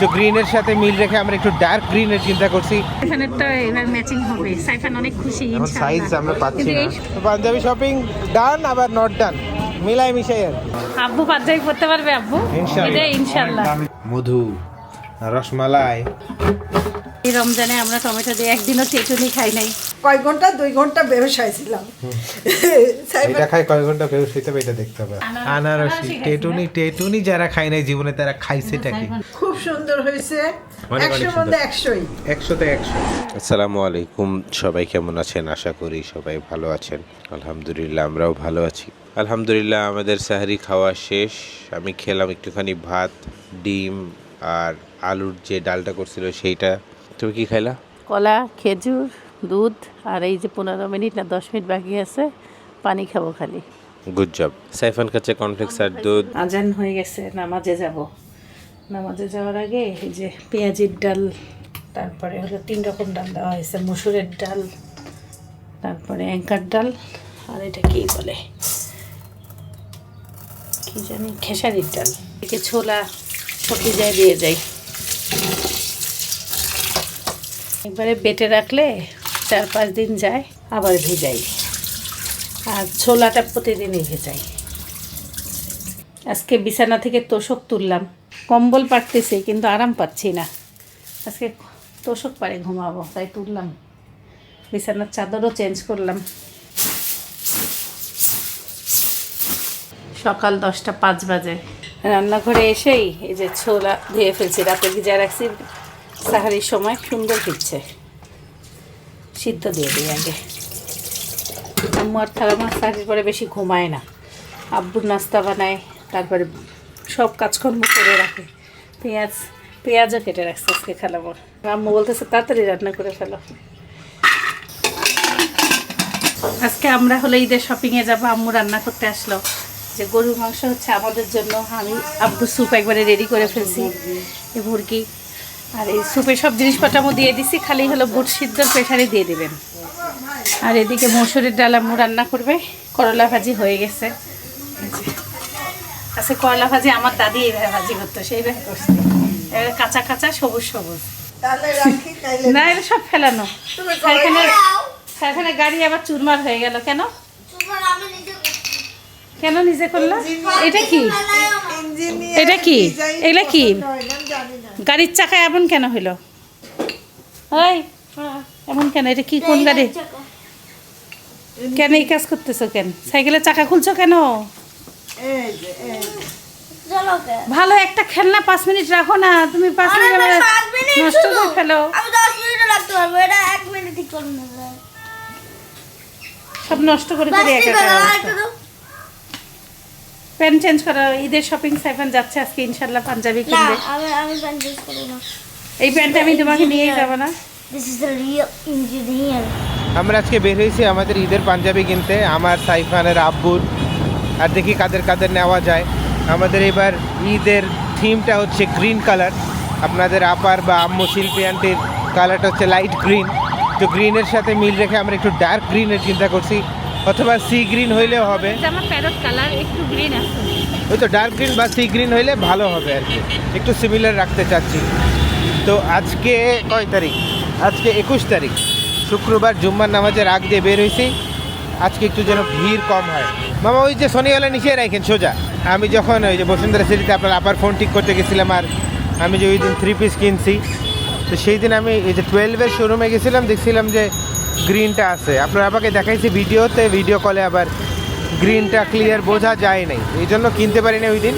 তো গ্রিনের সাথে মিল রেখে আমরা একটু ডার্ক গ্রিনের চিন্তা করছি। এখানেরটা এবার ম্যাচিং হবে। সাইফান অনেক খুশি এখন সাইজ আমরা পাচ্ছি না। পাঞ্জাবি শপিং ডান আবার নট ডান মিলাই মিশাই আর। আব্বু পাঞ্জাবি পড়তে পারবে আব্বু? ইনশাআল্লাহ। এটা ইনশাআল্লাহ। মধু রসমালাই। এই রমজানে আমরা টমেটো দিয়ে একদিনও চেটুনি খাই নাই। কয় ঘণ্টা দুই ঘণ্টা ব্যবসায় ছিলাম এটা খাই কয় ঘণ্টা বেউস হইতে হবে এটা দেখতে হবে। আনারস- টেটুনি টেটুনি যারা খায় নাই জীবনে তারা খাইছেটা কি? খুব সুন্দর হয়েছে। আসসালামু আলাইকুম সবাই কেমন আছেন? আশা করি সবাই ভালো আছেন। আলহামদুলিল্লাহ আমরাও ভালো আছি। আলহামদুলিল্লাহ আমাদের সাহারি খাওয়া শেষ। আমি খেলাম একটুখানি ভাত ডিম আর আলুর যে ডালটা করছিল সেইটা। তুমি কি খাইলা? কলা খেজুর। দুধ আর এই যে পনেরো মিনিট না দশ মিনিট বাকি আছে পানি খাব খালি। গুড জব সাইফান কাছে কনফ্লেক্স আর দুধ। আজান হয়ে গেছে নামাজে যাব। নামাজে যাওয়ার আগে এই যে পেঁয়াজির ডাল তারপরে হলো তিন রকম ডাল দেওয়া হয়েছে মসুরের ডাল তারপরে অ্যাঙ্কার ডাল আর এটা কি বলে? কি জানি খেসারির ডাল। একে ছোলা সবজি যায় দিয়ে যাই একবারে বেটে রাখলে চার পাঁচ দিন যায়, আবার ভেজাই। আর ছোলাটা প্রতিদিনই ভেজাই। আজকে বিছানা থেকে তোষক তুললাম। কম্বল পাড়তেছি, কিন্তু আরাম পাচ্ছি না। আজকে তোষক পারে ঘুমাবো, তাই তুললাম। বিছানার চাদরও চেঞ্জ করলাম। সকাল দশটা পাঁচ বাজে। রান্নাঘরে এসেই এই যে ছোলা ধুয়ে ফেলছি, রাতে ভিজা রাখছি। সাহারির সময় সুন্দর ফিরছে সিদ্ধ দিয়ে দিই আগে। আম্মু আর থালা মাছ পরে বেশি ঘুমায় না। আব্বুর নাস্তা বানায়, তারপরে সব কাজকর্ম করে রাখে। পেঁয়াজ, পেঁয়াজও কেটে রাখছে আজকে খেলাবো আম্মু বলতেছে, তাড়াতাড়ি রান্না করে ফেলো। আজকে আমরা হলে ঈদের শপিংয়ে যাব, আম্মু রান্না করতে আসলো। যে গরুর মাংস হচ্ছে আমাদের জন্য, আমি আব্বু স্যুপ একবারে রেডি করে ফেলছি। মুরগি আর এই স্যুপে সব জিনিসপত্র আমি দিয়ে দিছি খালি হলো বুট সিদ্ধ প্রেশারে দিয়ে দেবেন। আর এদিকে মসুরের ডাল আম্মু রান্না করবে করলা ভাজি হয়ে গেছে। আচ্ছা করলা ভাজি আমার দাদি এইভাবে ভাজি করতো সেইভাবে করছে। এবারে কাঁচা কাঁচা সবুজ সবুজ। তাহলে রাখি তাইলে না এটা সব ফেলানো। এখানে এখানে গাড়ি আবার চুরমার হয়ে গেল কেন? কেন নিজে করলা? এটা কি? এটা কি? এগুলা কি? গাড়ির চাকা এমন কেন হইল? ওই এমন কেন? এটা কি কোন গাড়ি? কেন এই কাজ করতেছো কেন? সাইকেলের চাকা খুলছো কেন। ভালো একটা খেলনা পাঁচ মিনিট রাখো না তুমি পাঁচ মিনিট নষ্ট। করে ফেলো। সব নষ্ট করে একা আছে, আর একটু দাও। প্যান্ট চেঞ্জ করো ঈদের শপিং সাইফান যাচ্ছে আজকে ইনশাল্লাহ পাঞ্জাবি না কিনবে। আমি আমি প্যান্ট ইউজ করব না। এই প্যান্টটা আমি তোমাকে নিয়ে যাব না। This is the real engineer আমরা আজকে বের হয়েছি আমাদের ঈদের পাঞ্জাবি কিনতে আমার সাইফানের আব্বুর। আর দেখি কাদের কাদের নেওয়া যায়। আমাদের এবার ঈদের থিমটা হচ্ছে গ্রিন কালার আপনাদের আপার বা আম্মু শিল্পী আন্টির কালারটা হচ্ছে লাইট গ্রিন তো গ্রিনের সাথে মিল রেখে আমরা একটু ডার্ক গ্রিনের চিন্তা করছি। অথবা সি গ্রিন হইলেও হবে। জামা প্যারট কালার একটু গ্রিন আছে। ওই তো ডার্ক গ্রিন বা সি গ্রিন হইলে ভালো হবে আর কি। একটু সিমিলার রাখতে চাচ্ছি। তো আজকে কয় তারিখ? আজকে একুশ তারিখ। শুক্রবার জুম্মার নামাজের আগ দিয়ে বের হয়েছি আজকে একটু যেন ভিড় কম হয়। মামা ওই যে শনিওয়ালা নিচে রাখেন সোজা। আমি যখন ওই যে বসুন্ধরা সিটিতে আপনার আপার ফোন ঠিক করতে গেছিলাম আর আমি যে ওই দিন থ্রি পিস কিনছি তো সেই দিন আমি এই যে টুয়েলভের শোরুমে গেছিলাম দেখছিলাম যে গ্রিনটা আছে। আপনার আপাকে দেখাইছি ভিডিওতে ভিডিও কলে আবার গ্রিনটা ক্লিয়ার বোঝা যায় নাই। এই জন্য কিনতে পারি না ওই দিন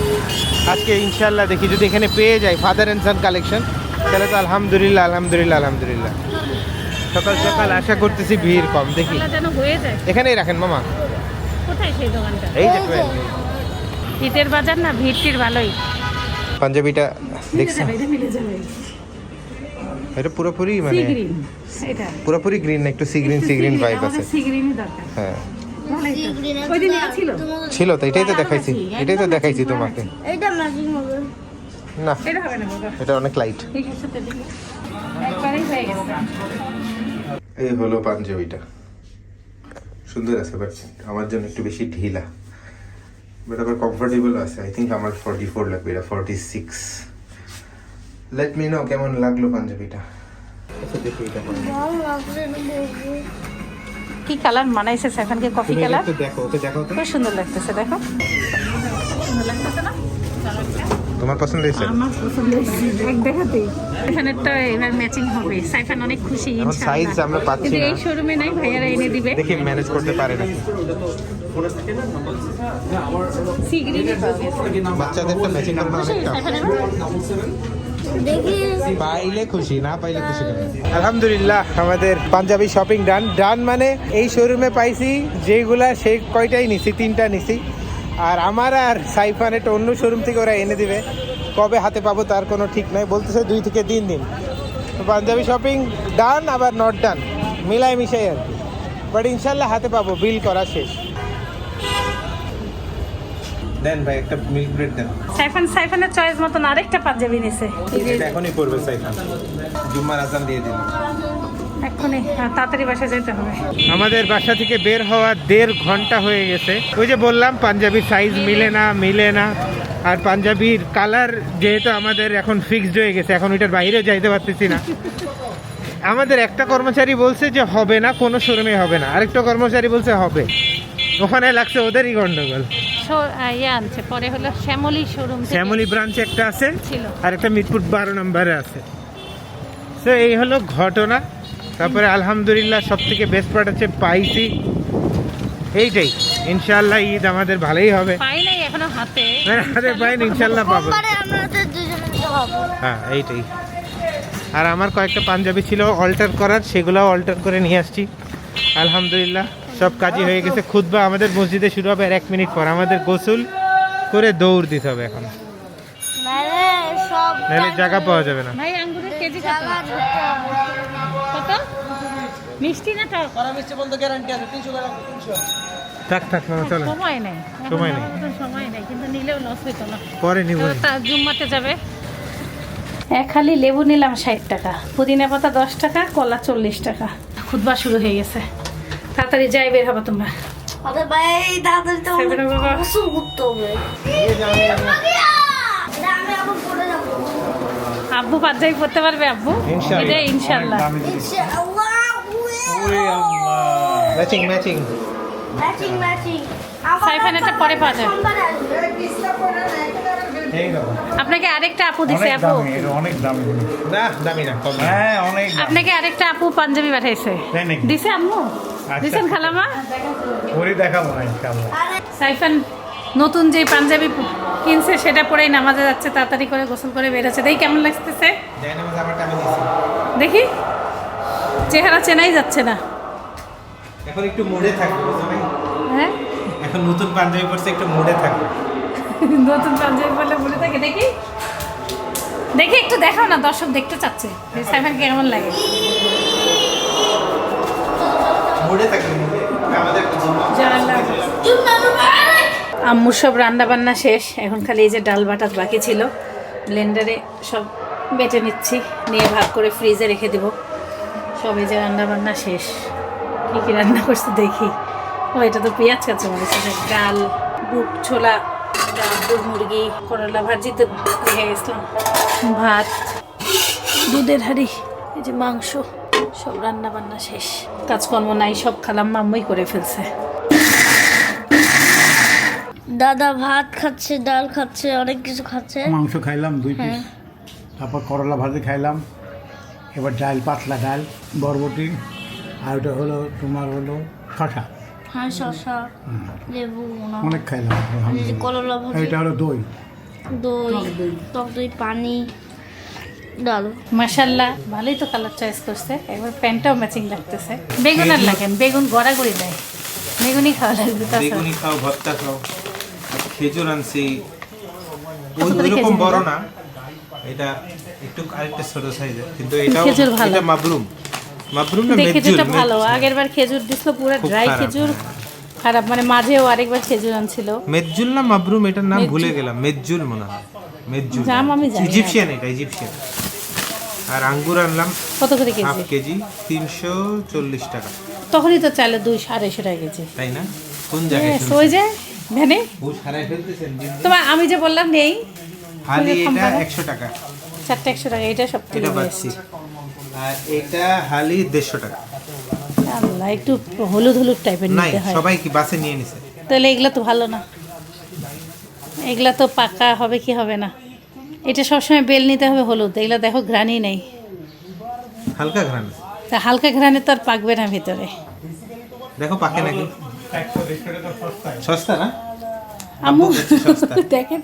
আজকে ইনশাল্লাহ দেখি যদি এখানে পেয়ে যাই ফাদার অ্যান্ড সান কালেকশন তাহলে তো আলহামদুলিল্লাহ আলহামদুলিল্লাহ আলহামদুলিল্লাহ। সকাল সকাল আশা করতেছি ভিড় কম দেখি। এখানেই রাখেন মামা। এই যে ঈদের বাজার না ভিড় টির ভালোই। পাঞ্জাবিটা দেখছেন? এটা পুরোপুরি মানে এটা। পুরোপুরি গ্রিন না একটু sea green sea green vibe আছে। সি গ্রিনই দরকার। হ্যাঁ। ছিল? ছিল তো এটাই তো দেখাইছি। এটাই তো দেখাইছি তোমাকে। না এটা হবে না বাবা। এটা অনেক লাইট ঠিক আছে তো দেখি। একবারেই হয়ে গেছে। এই হলো পাঞ্জাবিটা। সুন্দর আছে বাট আমার জন্য একটু বেশি ঢিলা। বাট আবার কমফোর্টেবল আছে। আই থিঙ্ক আমার ফর্টি ফোর লাগবে এটা forty six let me know কেমন লাগল পাঞ্জাবিটা। আচ্ছা না কি কালার মানাইছে সাইফানকে কফি কালার? দেখো ওকে দেখো তো। খুব সুন্দর লাগতেছে দেখো। সুন্দর লাগতেছে তোমার পছন্দ হয়েছে? আমার পছন্দ হয়েছে। এক দেখাতেই এখানে তো এবার ম্যাচিং হবে। সাইফান অনেক খুশি এখন সাইজ আমরা পাচ্ছি না। এই শোরুমে নাই ভাইয়ারা এনে দিবে। দেখি ম্যানেজ করতে পারে ম্যাচিং অনেক টাফ এবার দেখি পাইলে খুশি, না পাইলে খুশি আলহামদুলিল্লাহ, আমাদের পাঞ্জাবি শপিং ডান ডান মানে এই শোরুমে পাইছি, যেগুলা সেই কয়টাই নিছি, তিনটা নিছি। আর আমার আর সাইফান একটা অন্য শোরুম থেকে ওরা এনে দিবে। কবে হাতে পাবো তার কোনো ঠিক নাই, বলতেছে দুই থেকে তিন দিন। পাঞ্জাবি শপিং ডান আবার নট ডান মিলাই মিশাই আর কি। বাট ইনশাল্লাহ হাতে পাবো বিল করা শেষ। দেন ভাই একটা মিল্ক ব্রেড দেন। সাইফান সাইফানের চয়েস মতন আরেকটা পাঞ্জাবি নিছে। এটা এখনই পড়বে সাইফান। জুম্মার আজান দিয়ে দিন। এক্ষুনি তাড়াতাড়ি বাসায় যেতে হবে। আমাদের বাসা থেকে বের হওয়া দেড় ঘণ্টা হয়ে গেছে। ওই যে বললাম পাঞ্জাবির সাইজ মিলে না মিলে না। আর পাঞ্জাবির কালার যেহেতু আমাদের এখন ফিক্সড হয়ে গেছে এখন ওইটার বাইরে যাইতে পারতেছি না। আমাদের একটা কর্মচারী বলছে যে হবে না কোনো শোরুমে হবে না। আরেকটা কর্মচারী বলছে হবে। ওখানে লাগছে ওদেরই গন্ডগোল। ইয়ে আনছে। পরে হলো শ্যামলি শোরুম শ্যামলি ব্রাঞ্চ একটা আছে আর একটা মিরপুর বারো নম্বরে আছে। তো এই হলো ঘটনা। তারপরে আলহামদুলিল্লাহ সব থেকে বেস্ট পার্ট হচ্ছে পাইছি। এইটাই। ইনশাআল্লাহ ঈদ আমাদের ভালোই হবে। পাই নাই এখনও হাতে। আরে পাইন ইনশাল্লাহ পাবো। সোমবারে আমরা তো দুজনে মিলে হব। হ্যাঁ এইটাই। আর আমার কয়েকটা পাঞ্জাবি ছিল অল্টার করার সেগুলোও অল্টার করে নিয়ে আসছি। আলহামদুলিল্লাহ। সব কাজই হয়ে গেছে। খুদবা আমাদের মসজিদে শুরু হবে আর এক মিনিট পর। আমাদের গোসল করে দৌড় দিতে হবে এখন। নাহলে জায়গা পাওয়া যাবে না। ভাই আঙ্গুরের কেজি কত? ধরতে হবে। কত? মিষ্টি না টক? থাক থাক মামা চলো। সময় নেই। সময় নেই। সময় নেই কিন্তু নিলেও লস হইতো না। পরে নিব। তা জুম্মাতে যাবে। এক খালি লেবু নিলাম ষাট টাকা। পুদিনা পাতা দশ টাকা কলা চল্লিশ টাকা। খুদবা শুরু হয়ে গেছে। তাড়াতাড়ি যাই বের হবে তোমরা। আরে ভাই তাড়াতাড়ি তো গোসল করতে হবে। যাব। আব্বু পাঞ্জাবি পড়তে পারবে আব্বু? ইনশাআল্লাহ। এটা ইনশাল্লাহ ইনশাআল্লাহ matching matching. Matching matching. Saifan এটা পরে পাওয়া যায়। আপনাকে আরেকটা আপু দিছে আপু। অনেক দামি না দামি না হ্যাঁ অনেক আপনাকে আরেকটা আপু পাঞ্জাবি পাঠাইছে। দিছে আম্মু? দিছেন খালামা? পরে দেখাবো না ইনশাআল্লাহ। সাইফান নতুন যে পাঞ্জাবি কিনছে সেটা পরেই নামাজে যাচ্ছে তাড়াতাড়ি করে গোসল করে বেরোচ্ছে। দেখি কেমন লাগতেছে। দেখি। চেহারা চেনাই যাচ্ছে না। এখন একটু মুডে থাকবে হ্যাঁ? এখন নতুন পাঞ্জাবি পরছে একটু মুডে থাকবে। নতুন পাঞ্জাবি বলে বলে থাকে দেখি। দেখি একটু দেখাও না দর্শক দেখতে চাচ্ছে। যে সাইফানকে কেমন লাগে? আম্মুর সব রান্না বান্না শেষ এখন খালি এই যে ডাল বাটাত বাকি ছিল। ব্লেন্ডারে সব বেটে নিচ্ছি নিয়ে ভাগ করে ফ্রিজে রেখে দেব। সব এই যে রান্না বান্না শেষ। কী কী রান্না করছে দেখি। ও এটা তো পেঁয়াজ কাঁচা মরিচ আছে ডাল বুট ছোলা মুরগি করলা ভাজি তো রেখে গেছিলাম। ভাত দুধের হাঁড়ি এই যে মাংস সব রান্না বান্না শেষ। কাজকর্ম নাই সব খালাম মাম্মাই করে ফেলছে। দাদা ভাত খাচ্ছে ডাল খাচ্ছে অনেক কিছু খাচ্ছে। মাংস খাইলাম দুই পিস তারপর করলা ভাজি খাইলাম। এবার ডাল পাতলা ডাল বরবটি আর ওটা হলো তোমার হলো শশা হ্যাঁ শসা লেবু অনেক খাইলাম এই করলা ভাজি। এইটা হলো দই। দই টক দই। পানি ডাল। মাশাল্লাহ ভালোই তো কালার চয়েস করছে। একবার প্যান্টটাও ম্যাচিং লাগতেছে। বেগুন। আর লাগেন বেগুন গড়াগড়ি দেয়। বেগুনই খাওয়া লাগবে তাছাড়া। বেগুনি খাও ভর্তা খাও। খেজুর আনছি। কত ওই রকম বড় না এটা একটু আরেকটা ছোট সাইজের কিন্তু এটাও এটা মাবরুম দেখে মেজুর? ভালো। আগের বার খেজুর দিছিল পুরো ড্রাই খেজুর। খারাপ মানে মাঝেও আরেকবার খেজুর আনছিল। মেজুল না মাবরুম? এটার নাম ভুলে গেলাম। মেজুল মনে হয়। মেজুল জাম আমি জানি ইজিপশিয়ান এটা ইজিপশিয়ান। আর আঙ্গুর আনলাম কত করে হাফ কেজি কেজি তিনশো চল্লিশ টাকা। তখনই তো চাইলে দুইশো আড়াইশো টাকা কেজি। তাই না? কোন জায়গায় ওই যে ভ্যানে। তোমার আমি যে বললাম নেই হালি এটা একশো টাকা। চারটে একশো টাকা এটা সব থেকে আর এটা হালি দেড়শো টাকা। আল্লাহ একটু হলুদ হলুদ টাইপের নিতে হয়। সবাই কি বাসে নিয়ে নিছে? তাহলে এগুলো তো ভালো না। এগুলা তো পাকা হবে কি হবে না। এটা সবসময় বেল নিতে হবে হলুদ এগুলো দেখো ঘ্রাণই নেই। হালকা ঘ্রাণ। তা হালকা ঘ্রাণে তো আর পাকবে না ভিতরে। দেখো পাকে নাকি? সস্তা না? আমু আব্বু বলছে সস্তা। দেখেন।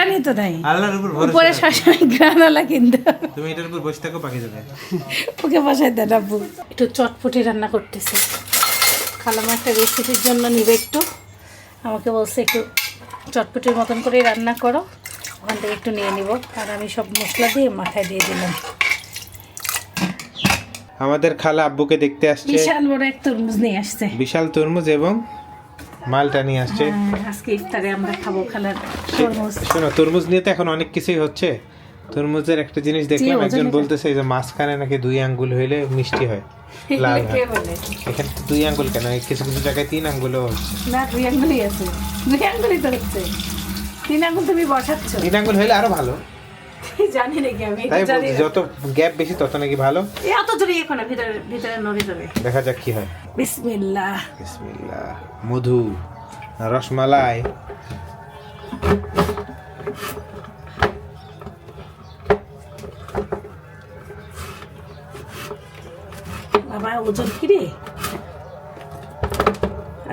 আমু তো নাই। আল্লাহর উপর উপরে সবসময় ঘ্রাণওয়ালা কিনতে। তুমি এটার উপর বসে থাকো যাবে। ওকে বসাই দেন আব্বু। একটু চটপটি রান্না করতেছি। খালামা একটা রেসিপির জন্য নিবে একটু। আমাকে বলছে একটু চটপটির মতন করে রান্না করো। ওখান থেকে একটু নিয়ে নিব। আর আমি সব মশলা দিয়ে মাথায় দিয়ে দিলাম। আমাদের খালা আব্বুকে দেখতে আসছে। বিশাল বড় এক তরমুজ নিয়ে আসছে। বিশাল তরমুজ এবং মালটা নিয়ে আসছে। হ্যাঁ, আজকে ইফতারে আমরা খাব খালার তরমুজ। শোনো তরমুজ নিয়ে তো এখন অনেক কিছুই হচ্ছে। তরমুজের একটা জিনিস দেখলাম একজন বলতেছে এই যে মাঝখানে নাকি দুই আঙ্গুল হইলে মিষ্টি হয় লাল হয়। এখানে দুই আঙ্গুল কেন? কিছু কিছু জায়গায় তিন আঙ্গুলও হচ্ছে। না দুই আঙ্গুলই আছে। দুই আঙ্গুলই তো হচ্ছে। তিন আঙ্গুল তুমি বসাচ্ছ। তিন আঙ্গুল হইলে আরও ভালো। জানি নাকি আমি তাই বলছি, যত গ্যাপ বেশি তত নাকি ভালো? এত জোরে এখন ভিতরে ভিতরে নড়ে যাবে দেখা যাক কি হয়। বিসমিল্লাহ। বিসমিল্লাহ। মধু রসমালাই। বাবা ওজন কি রে?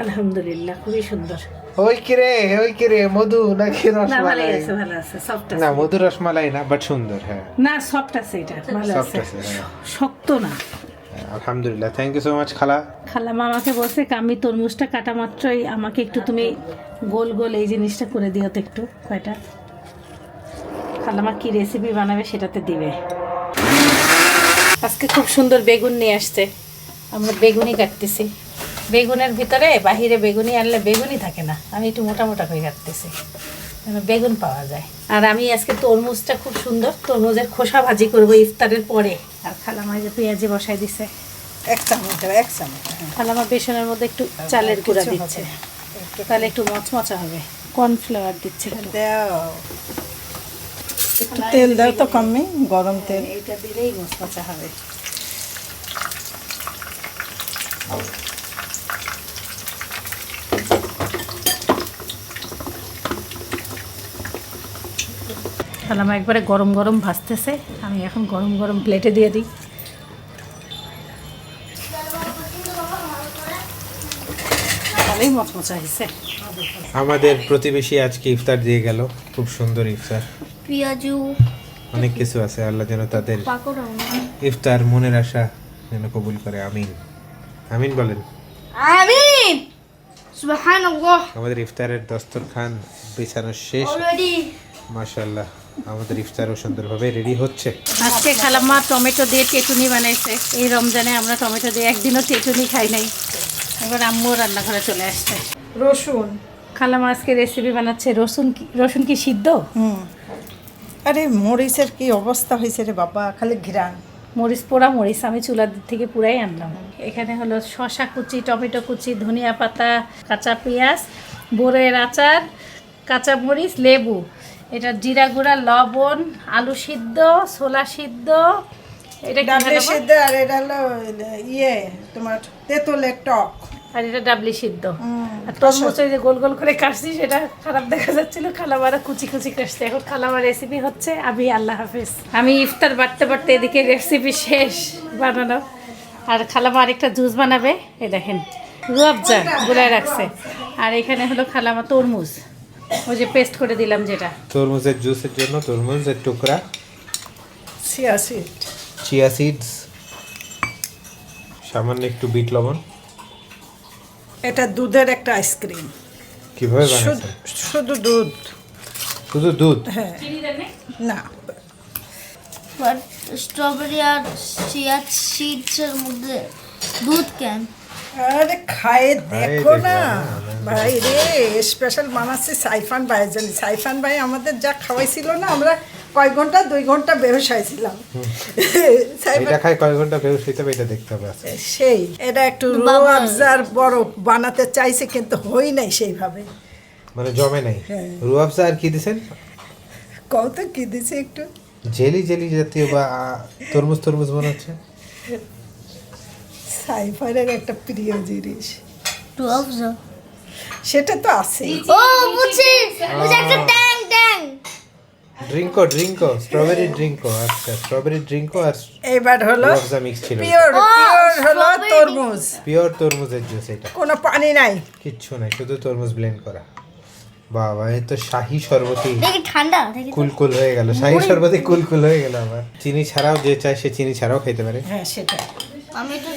আলহামদুলিল্লাহ খুবই সুন্দর। ওই কিরে ওই কিরে মধু নাকি ভালো রসমালাই? আছে না মধু রসমালাই না বাট সুন্দর হ্যাঁ। না সফট আছে এটা ভালো আছে। হ্যাঁ। শক্ত না। হ্যাঁ, আলহামদুলিল্লাহ থ্যাংক ইউ সো মাচ খালা। খালামা আমাকে বলছে আমি তরমুজটা কাটা মাত্রই আমাকে একটু তুমি গোল গোল এই জিনিসটা করে দিও তো একটু কয়টা? খালামা কি রেসিপি বানাবে সেটাতে দিবে। আজকে খুব সুন্দর বেগুন নিয়ে আসছে। আমরা বেগুনই কাটতেছি। বেগুনের ভিতরে বাহিরে বেগুনি আনলে বেগুনই থাকে না। আমি একটু মোটা মোটা করে কাটতেছি। বেগুন পাওয়া যায়। আর আমি আজকে তরমুজটা খুব সুন্দর তরমুজের খোসা ভাজি করব ইফতারের পরে। আর খালামা এই যে পেঁয়াজি বসাই দিছে। এক চামচ এক চামচ। খালামা বেসনের মধ্যে একটু চালের গুঁড়া দিচ্ছে। তাহলে একটু মচমচা হবে। কর্নফ্লাওয়ার দিচ্ছে। দাও। একটু তেল দাও তো কমে গরম তেল। এইটা দিলেই মচমচা হবে। খালামা একবারে গরম গরম ভাজতেছে। আমি এখন গরম গরম প্লেটে দিয়ে দিই। আমাদের প্রতিবেশী আজকে ইফতার দিয়ে গেল। খুব সুন্দর ইফতার। পেঁয়াজু। অনেক কিছু আছে। আল্লাহ যেন তাদের ইফতার মনের আশা যেন কবুল করে। আমিন। আমিন বলেন। আমিন! সুবহানাল্লাহ। আমাদের ইফতারের দস্তরখান বিছানো শেষ। অলরেডি মাশাল্লাহ আমাদের ইফতারও সুন্দরভাবে রেডি হচ্ছে। আজকে খালাম্মা টমেটো দিয়ে টেটুনি বানাইছে। এই রমজানে আমরা টমেটো দিয়ে একদিনও টেটুনি খাই নাই। এবার আম্মু রান্নাঘরে চলে আসছে। রসুন। খালাম্মা আজকে রেসিপি বানাচ্ছে রসুন কি রসুন কি সিদ্ধ? হুম। আরে মরিচের কি অবস্থা হয়েছে রে বাবা খালি ঘিরান মরিচ পোড়া মরিচ আমি চুলার দিক থেকে পুরাই আনলাম। এখানে হলো শশা কুচি টমেটো কুচি ধনিয়া পাতা কাঁচা পেঁয়াজ বোরের আচার কাঁচা মরিচ লেবু। এটা জিরা গুঁড়া লবণ আলু সিদ্ধ ছোলা সিদ্ধ। এটা ডাবলি সিদ্ধ আর এটা হলো ইয়ে তোমার তেঁতুলের টক। আর এটা ডাবলি সিদ্ধ। আর তরমুজ যে গোল গোল করে কাটছি সেটা খারাপ দেখা যাচ্ছিল খালামারা কুচি কুচি কাটছে। এখন খালামার রেসিপি হচ্ছে আমি আল্লাহ হাফেজ। আমি ইফতার বাড়তে বাড়তে এদিকে রেসিপি শেষ বানানো। আর খালামা আরেকটা জুস বানাবে এ দেখেন। রুয়াবজা গুলায় রাখছে। আর এখানে হলো খালামা তরমুজ। ওই যে পেস্ট করে দিলাম যেটা। তরমুজের জুসের জন্য তরমুজের টুকরা। চিয়া সিড চিয়া সিডস সামান্য একটু বিট লবণ। এটা দুধের একটা আইসক্রিম কীভাবে বানাইছেন শুধু দুধ। শুধু দুধ? হ্যাঁ। না। বাট স্ট্রবেরি আর চিয়া সিডসের মধ্যে দুধ কেন? আরে খায়ে দেখো না। ভাই রে স্পেশাল বানাচ্ছি সাইফান ভাইয়ের জন্য। সাইফান ভাই আমাদের যা খাওয়াইছিল না আমরা কয় ঘণ্টা দুই ঘণ্টা বেহুশ হয়েছিলাম। এটা খাই কয় ঘণ্টা বেউস হইতে হবে এটা দেখতে হবে সেই এটা একটু রুয়াবজার বরফ বানাতে চাইছে কিন্তু হই নাই সেইভাবে। মানে জমে নাই। হ্যাঁ। রুয়াবজা আর কি দিছেন? কত কি দিছে একটু। জেলি জেলি জাতীয় বা তরমুজ তরমুজ মনে হচ্ছে? সাইফারের একটা প্রিয় জিনিস। সেটা তো আছে ও বুঝছি। বুঝছি একটা ট্যাং ট্যাং। ড্রিঙ্কো ড্রিঙ্কো স্ট্রবেরি ড্রিঙ্কো আচ্ছা স্ট্রবেরি ড্রিঙ্কো আর এবার হলো মিক্স ছিল পিওর পিওর হলো তরমুজ। পিওর তরমুজের জুস এটা। কোনো পানি নাই। কিচ্ছু নাই শুধু তরমুজ ব্লেন্ড করা। বাবা এ তো শাহি শরবতই। ঠান্ডা দেখি কুলকুল হয়ে গেল শাহি শরবতই কুলকুল হয়ে গেল আমার। চিনি ছাড়াও যে চায় সে চিনি ছাড়াও খেতে পারে। হ্যাঁ সেটা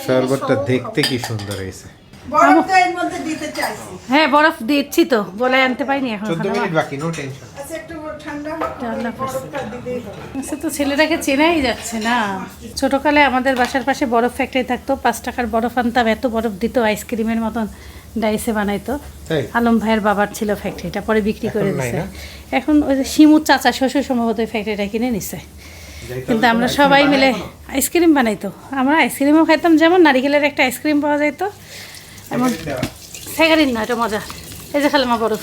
শরবতটা দেখতে কি সুন্দর হয়েছে। বরফ তো এর মধ্যে দিতে চাইছি। হ্যাঁ বরফ দিচ্ছি তো বলে আনতে পাইনি এখন মিনিট বাকি নো টেনশন আচ্ছা। সে তো ছেলেটাকে চেনাই যাচ্ছে না। ছোটকালে আমাদের বাসার পাশে বরফ ফ্যাক্টরি থাকতো পাঁচ টাকার বরফ আনতাম এত বরফ দিত আইসক্রিমের মতন ডাইসে বানাইতো। আলম ভাইয়ের বাবার ছিল ফ্যাক্টরিটা পরে বিক্রি করে দিছে। এখন ওই যে শিমুর চাচা শ্বশুর সম্ভবত ওই ফ্যাক্টরিটা কিনে নিছে। কিন্তু আমরা সবাই মিলে আইসক্রিম বানাইতো। আমরা আইসক্রিমও খাইতাম যেমন নারিকেলের একটা আইসক্রিম পাওয়া যাইতো। এমন সেগারিন না এটা মজা। এই যে খেলাম বরফ।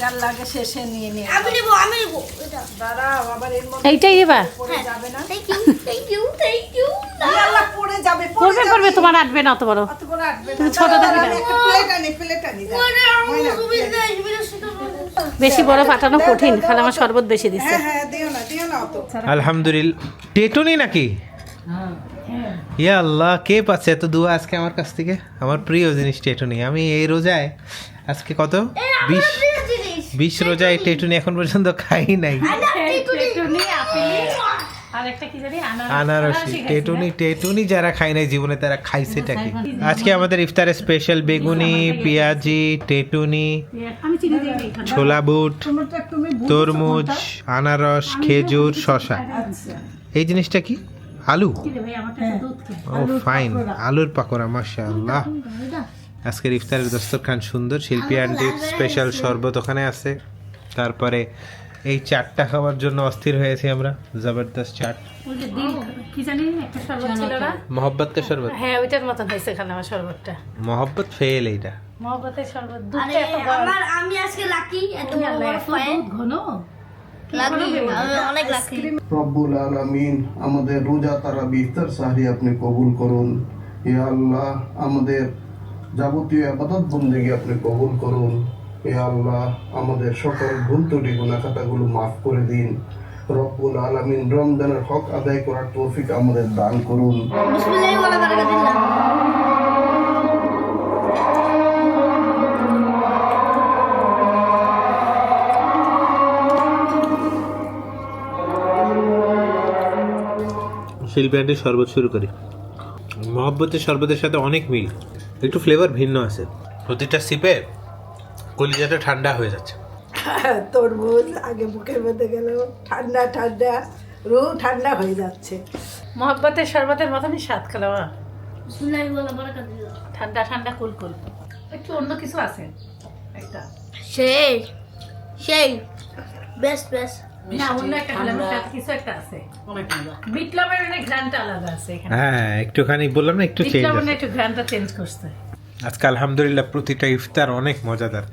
যার লাগে শেষে নিয়ে নিয়ে আমি নেব আমি নেব। এটা। দাঁড়াও আবার এর মধ্যে এইটাই এবার। পড়ে যাবে না। Thank you thank you thank you Allah পড়ে যাবে পড়ে করবে তোমার আটবে না অত বড় অত বড় আটবে না। তুমি ছোট দেখি না। একটা প্লেট আনি প্লেট আনি দাঁড়াও। ময়না, plate। বেশি বরফ আটানো কঠিন খালামা শরবত বেশি দিচ্ছে। হ্যাঁ হ্যাঁ দিও না দিও না অত। আলহামদুলিল্লাহ। টেটুনি নাকি? ইয়া আল্লাহ কে পাচ্ছে এত দুয়া আজকে আমার কাছ থেকে? আমার প্রিয় জিনিস টেটুনি। আমি এই রোজায় আজকে কত? বিশ। বিশ রোজায় টেটুনি। এখন পর্যন্ত খাই নাই। আর একটা কি আনারসি। টেটুনি টেটুনি যারা খায় নাই জীবনে তারা খাইছেটা কি আজকে আমাদের ইফতারে স্পেশাল বেগুনি পেঁয়াজি টেটুনি। ছোলা বুট তরমুজ আনারস খেজুর শশা এই জিনিসটা কি? আলু? খাই। ও ফাইন আলুর পাকোড়া মাশাআল্লাহ। আজকের ইফতারের দস্তরখান সুন্দর শিল্পী আন্টির স্পেশাল শরবত ওখানে আছে। তারপরে এই চাটটা খাওয়ার জন্য অস্থির হয়েছি আমরা জবরদস্ত চাট। ওই যে কি জানি একটা শরবত ছিল না? মোহব্বত কা শরবত? হ্যাঁ ওইটার মতন হয়েছে খালামা শরবতটা। মোহব্বত ফেল এইটা। মহব্বতের শরবত দুধটা এত আমার আমি আজকে লাকি এত ঘন? রব্বুল আলামিন আমাদের রোজা তারা বিফতার সাহারি আপনি কবুল করুন। ইয়া আল্লাহ আমাদের যাবতীয় আবাদত বন্দেগী আপনি কবুল করুন। এ আল্লাহ আমাদের সকল ভুল ত্রুটি গুনাখাতাগুলো মাফ করে দিন। রব্বুল আলামিন রমজানের হক আদায় করার তৌফিক আমাদের দান করুন। শিল্পী আন্টির শরবত শুরু করি। মহব্বতের শরবতের সাথে অনেক মিল। একটু ফ্লেভার ভিন্ন আছে। প্রতিটা সিপে কলিজাটা ঠান্ডা হয়ে যাচ্ছে। তরমুজ আগে মুখের মধ্যে গেল ঠান্ডা ঠান্ডা রু ঠান্ডা হয়ে যাচ্ছে। মহব্বতের শরবতের মতনই স্বাদ খালামা বারাকাতুল্লাহ ঠান্ডা ঠান্ডা কুলকুল একটু অন্য কিছু আছে একটা। সেই সেই বেশ বেস্ট না অন্য একটা কিছু একটা আছে। বিট লবণের ঘ্রানটা আলাদা আছে এখানে। হ্যাঁ একটুখানি বললাম না একটু বিট চেঞ্জ লবণের আছে। একটু ঘ্রানটা চেঞ্জ করছে। আজকে আলহামদুলিল্লাহ প্রতিটা ইফতার অনেক মজাদার।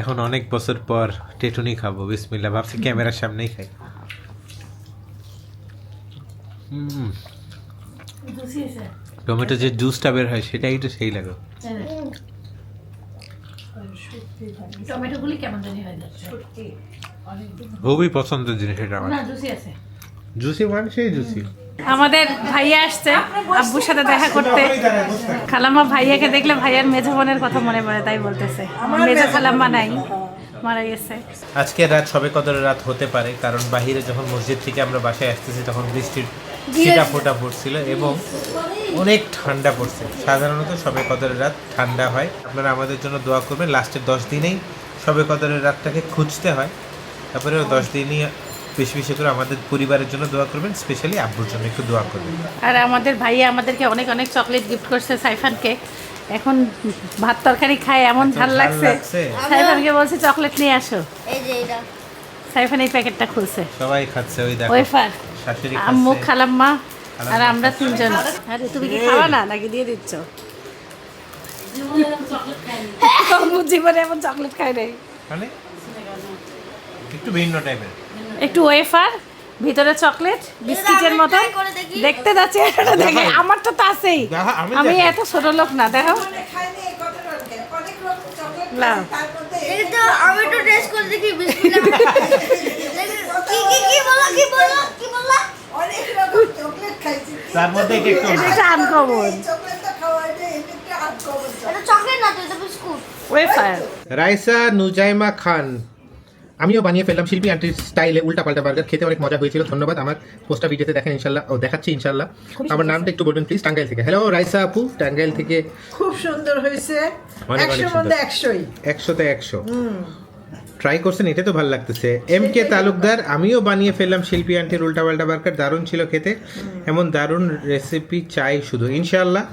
এখন অনেক বছর পর টেটুনি খাব বিসমিল্লাহ ভাবছি ক্যামেরার সামনেই খাই। টমেটো যে জুসটা বের হয় সেটাই তো সেই লাগে। টমেটো গুলি কেমন জানি হয়ে যাচ্ছে। খুবই পছন্দের জিনিস এটা আমার। জুসি জুসি মানে সেই জুসি। আমাদের ভাইয়া আসছে আব্বুর সাথে দেখা করতে। খালাম্মা ভাইয়াকে দেখলে ভাইয়ার মেজো বোনের কথা মনে পড়ে তাই বলতেছে। মেজো খালাম্মা নাই মারা গেছে। আজকে রাত সবে কদরের রাত হতে পারে কারণ বাহিরে যখন মসজিদ থেকে আমরা বাসায় আসতেছি তখন বৃষ্টির ছিটা ফোটা পড়ছিল এবং অনেক ঠান্ডা পড়ছে। সাধারণত সবে কদরের রাত ঠান্ডা হয়। আপনারা আমাদের জন্য দোয়া করবেন লাস্টের দশ দিনেই সবে কদরের রাতটাকে খুঁজতে হয়। তারপরে দশ দিনই বেশি বেশি করে আমাদের পরিবারের জন্য দোয়া করবেন স্পেশালি আব্বুর জন্য একটু দোয়া করবেন। আর আমাদের ভাইয়া আমাদেরকে অনেক অনেক চকলেট গিফট করছে সাইফানকে। এখন ভাত তরকারি খায় এমন ভালো লাগছে। সাইফানকে বলছে চকলেট নিয়ে আসো। এই যে এটা সাইফান এই প্যাকেটটা খুলছে। সবাই খাচ্ছে ওই দেখো। ওয়েফার। শাশুড়ি আম্মু খালাম্মা আর আমরা তিনজন। আরে তুমি কি খাওয়া না? নাকি দিয়ে দিচ্ছ? জীবনে চকলেট খাই আম্মু জীবনে এমন চকলেট খাই নাই। মানে? একটু ভিন্ন টাইপের একটু ওয়েফার ভিতরে চকলেট বিস্কিটের মতো। দেখতে যাচ্ছে এটা দেখে। আমার তো তা আছেই। আমি এত ছোট লোক না দেখো মানে তো আমি একটু টেস্ট করে দেখি কি কি কি বলো কি বলো কি বললা অনেক রকম চকলেট খাইছি তার মধ্যে এটা একটু এটা আনকমন চকলেটটা খাওয়া এটা একটা আনকমন এটা চকলেট না তো এটা বিস্কুট। ওয়েফার রাইসা নুজাইমা খান। আমিও বানিয়ে ফেললাম। শিল্পী আন্টির স্টাইলে উল্টা পাল্টা বার্গার খেতে অনেক মজা হয়েছিল। ধন্যবাদ। আমার পোস্টটা ভিডিওতে দেখেন ইনশাল্লাহ। ও দেখাচ্ছি ইনশাল্লাহ। আমার নামটা একটু বলবেন প্লিজ টাঙ্গাইল থেকে। হ্যালো রাইসা আপু টাঙ্গাইল থেকে। খুব সুন্দর হয়েছে। একশোর। মধ্যে একশোই। একশোতে একশো। ট্রাই করছেন এটা তো ভালো লাগতেছে। এম কে তালুকদার আমিও বানিয়ে ফেললাম শিল্পী আন্টির উল্টা পাল্টা বার্গার দারুণ ছিল খেতে। এমন দারুণ রেসিপি চাই শুধু। ইনশাআল্লাহ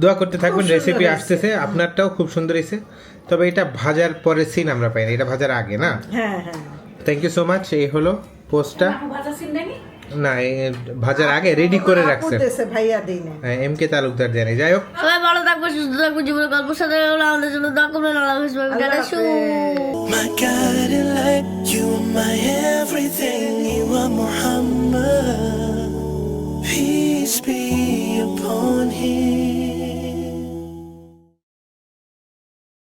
দোয়া করতে থাকবেন রেসিপি আসতেছে। আপনারটাও খুব সুন্দর হয়েছে। তবে এটা ভাজার পরে সিন আমরা পাই না এটা ভাজার আগে না? হ্যাঁ হ্যাঁ থ্যাংক ইউ সো মাচ এই হলো পোস্টটা। না ভাজার আগে রেডি করে রাখছে। ভাইয়া দিই না এম কে তালুকদার জানি যাই হোক। সবাই ভালো থাকব সুস্থ থাকব জীবনের গল্প সাথে আমাদের জন্য দোয়া করবেন Allah. My guiding light, you are my everything, you are Muhammad. Peace be upon him.